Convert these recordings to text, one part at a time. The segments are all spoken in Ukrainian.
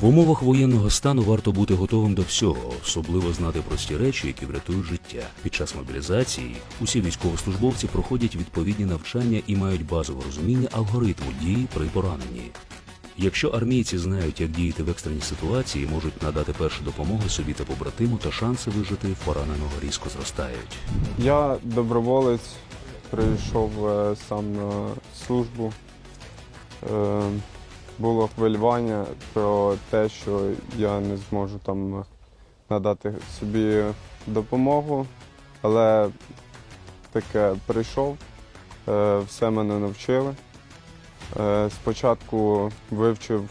В умовах воєнного стану варто бути готовим до всього, особливо знати прості речі, які врятують життя. Під час мобілізації усі військовослужбовці проходять відповідні навчання і мають базове розуміння алгоритму дії при пораненні. Якщо армійці знають, як діяти в екстреній ситуації, можуть надати першу допомогу собі та побратиму, то шанси вижити пораненого різко зростають. Я доброволець, прийшов е, сам на службу. Було хвилювання про те, що я не зможу там надати собі допомогу, але таке прийшов, е, все мене навчили. Е, Спочатку вивчив,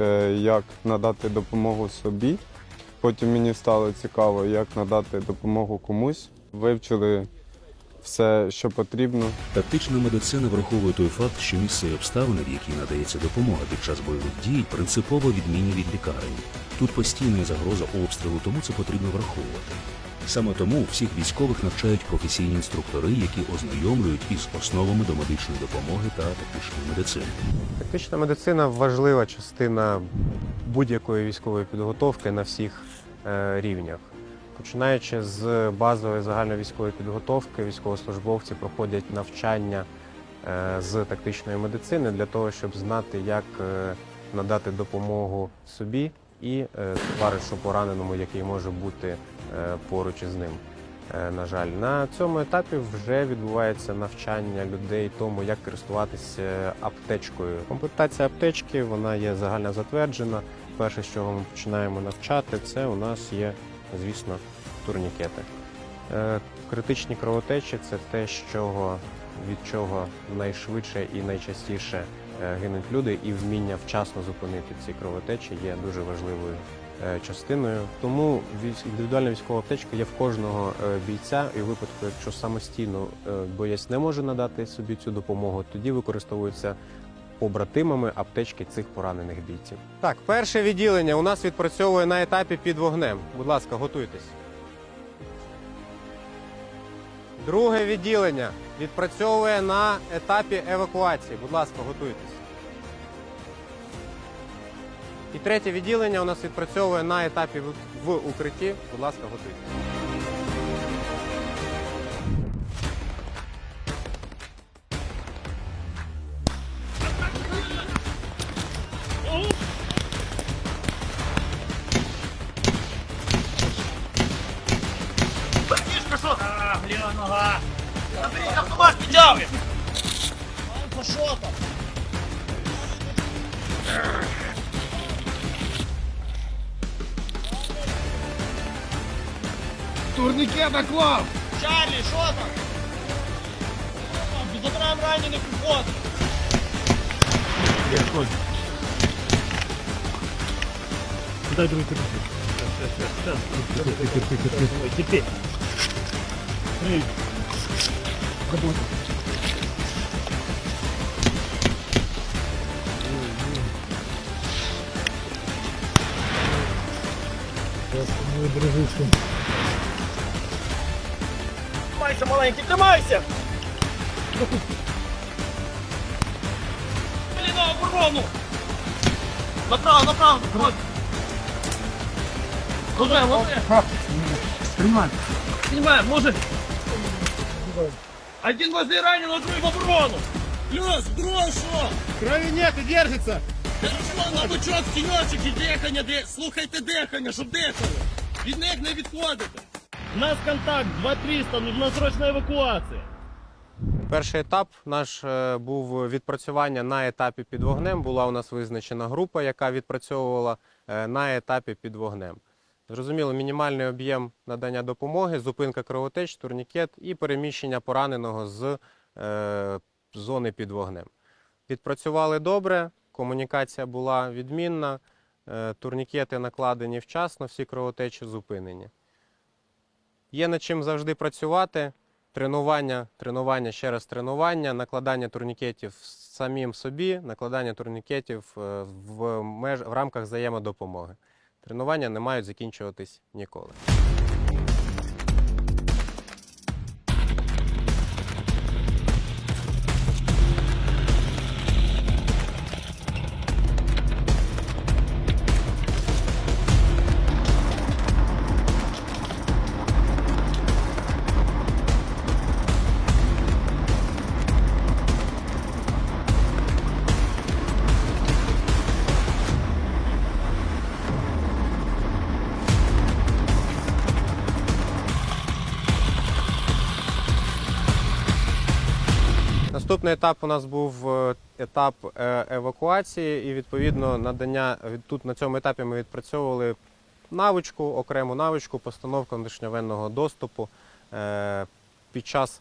е, як надати допомогу собі, потім мені стало цікаво, як надати допомогу комусь. Вивчили все, що потрібно. Тактична медицина враховує той факт, що місце і обставини, в які надається допомога під час бойових дій, принципово відмінні від лікарень. Тут постійна загроза обстрілу, тому це потрібно враховувати. Саме тому всіх військових навчають професійні інструктори, які ознайомлюють із основами до медичної допомоги та тактичної медицини. Тактична медицина важлива частина будь-якої військової підготовки на всіх е, рівнях. Починаючи з базової загальновійськової підготовки, військовослужбовці проходять навчання е, з тактичної медицини для того, щоб знати, як е, надати допомогу собі і е, товаришу пораненому, який може бути поруч із ним. На жаль, на цьому етапі вже відбувається навчання людей тому, як користуватися аптечкою. Комплектація аптечки вона є загально затверджена. Перше, з чого ми починаємо навчати, це у нас є, звісно, турнікети. Е, Критичні кровотечі це те, чого, від чого найшвидше і найчастіше е, гинуть люди, і вміння вчасно зупинити ці кровотечі є дуже важливою е, частиною. Тому індивідуальна військова аптечка є в кожного бійця, і в випадку, якщо самостійно боєць не може надати собі цю допомогу, тоді використовуються побратимами аптечки цих поранених бійців. Так, перше відділення у нас відпрацьовує на етапі під вогнем. Будь ласка, готуйтесь. Друге відділення відпрацьовує на етапі евакуації. Будь ласка, готуйтесь. І третє відділення у нас відпрацьовує на етапі в- укритті. Будь ласка, готуйтесь. Заберіть автомат, підтягуй. Ну, що там? Турникет наклав! Чарлі, що там? Забираємо ранених у ход. Дай другий турникет. Терпи. Три. Работа. Сейчас мою дружишку. Тримайся, маленький, тримайся! Блін, на оборону! Направо, направо, ходь! Лозе, лозе! Принимай. Піднімаємо, може! Один возле раненого, другий в оборону! Плюс, другой що? Крови нет и держится. Хорошо, на бочок, тіньочок і дихання, де... слухайте дихання, щоб дихали. Від них не відходите. У нас контакт 2300, нужна срочна евакуація. Перший етап наш е, був відпрацювання на етапі під вогнем. Була у нас визначена група, яка відпрацьовувала е, на етапі під вогнем. Зрозуміло, мінімальний об'єм надання допомоги, зупинка кровотеч, турнікет і переміщення пораненого з е, зони під вогнем. Відпрацювали добре, комунікація була відмінна, е, турнікети накладені вчасно, всі кровотечі зупинені. Є над чим завжди працювати. Тренування, тренування, ще раз тренування, накладання турнікетів самим собі, накладання турнікетів е, в, меж, в рамках взаємодопомоги. Тренування не мають закінчуватись ніколи. Наступний етап у нас був е, етап е, евакуації, і відповідно надання тут на цьому етапі ми відпрацьовували навичку, окрему навичку постановки внутрішньовенного доступу е, під час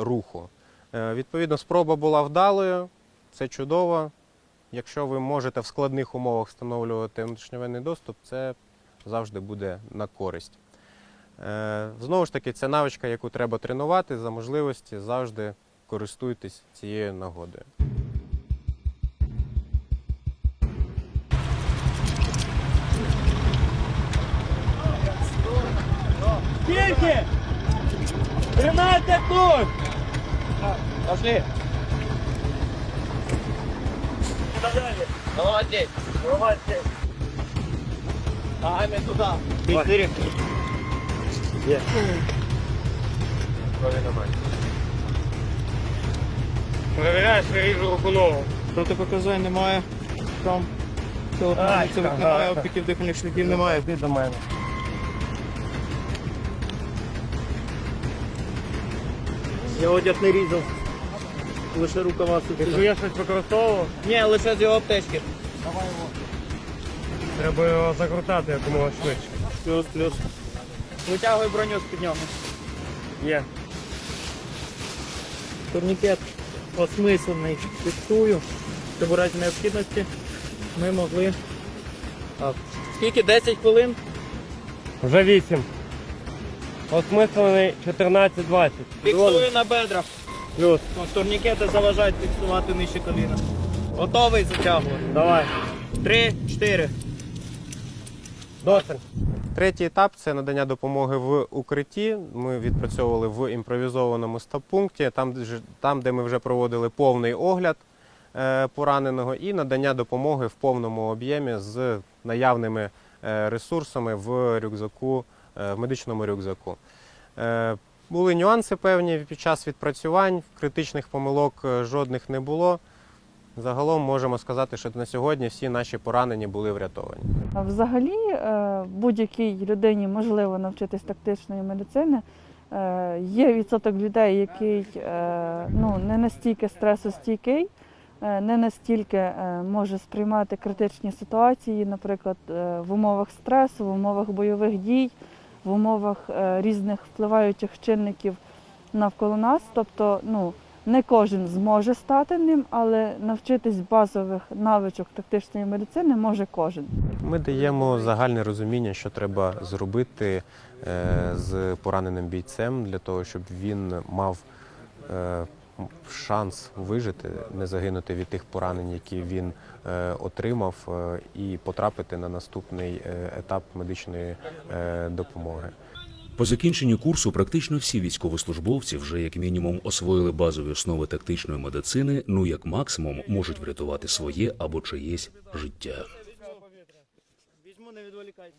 руху. Відповідно, спроба була вдалою, це чудово. Якщо ви можете в складних умовах встановлювати внутрішньовенний доступ, це завжди буде на користь. Знову ж таки, це навичка, яку треба тренувати за можливості завжди користуйтесь цією нагодою. Скільки? 13 тут! Пошли! Молодец! Молодец! Ногами туда! Четыре! Проверяєш ріжу руку ногу. Протипоказань немає. Там тілопоміцевих немає, опіків дихальних шляхів немає. Йди до мене. Я одяг не різав. Лише рукава Ти сухі. я щось використовував? Ні, лише з його аптечки. Давай його. Треба його закрутати якомога швидше. Плюс, плюс. Витягуй броню з-під нього. Є. Турнікет осмислений фіксую, щоб у разі необхідності ми могли. Так. Скільки? 10 хвилин? Вже вісім. Осмислений 14-20. Фіксую на бедрах. Плюс. Турнікети заважають фіксувати нижче коліна. Готовий затягувати. Давай. Три, чотири. Досить. Третій етап це надання допомоги в укритті. Ми відпрацьовували в імпровізованому стаб-пункті, там, де ми вже проводили повний огляд е, пораненого і надання допомоги в повному об'ємі з наявними е, ресурсами в рюкзаку, е, в медичному рюкзаку. Були нюанси певні під час відпрацювань, критичних помилок жодних не було. Загалом можемо сказати, що на сьогодні всі наші поранені були врятовані. Взагалі, е, будь-якій людині можливо навчитись тактичної медицини. Е, Є відсоток людей, який е, ну, не настільки стресостійкий, не настільки може сприймати критичні ситуації, наприклад, в умовах стресу, в умовах бойових дій, в умовах різних впливаючих чинників навколо нас. Тобто, ну, не кожен зможе стати ним, але навчитись базових навичок тактичної медицини може кожен. Ми даємо загальне розуміння, що треба зробити е, з пораненим бійцем для того, щоб він мав е, шанс вижити, не загинути від тих поранень, які він е, отримав, і потрапити на наступний етап медичної допомоги. По закінченні курсу практично всі військовослужбовці вже як мінімум освоїли базові основи тактичної медицини, ну як максимум можуть врятувати своє або чиєсь життя. Візьму, не відволікайся.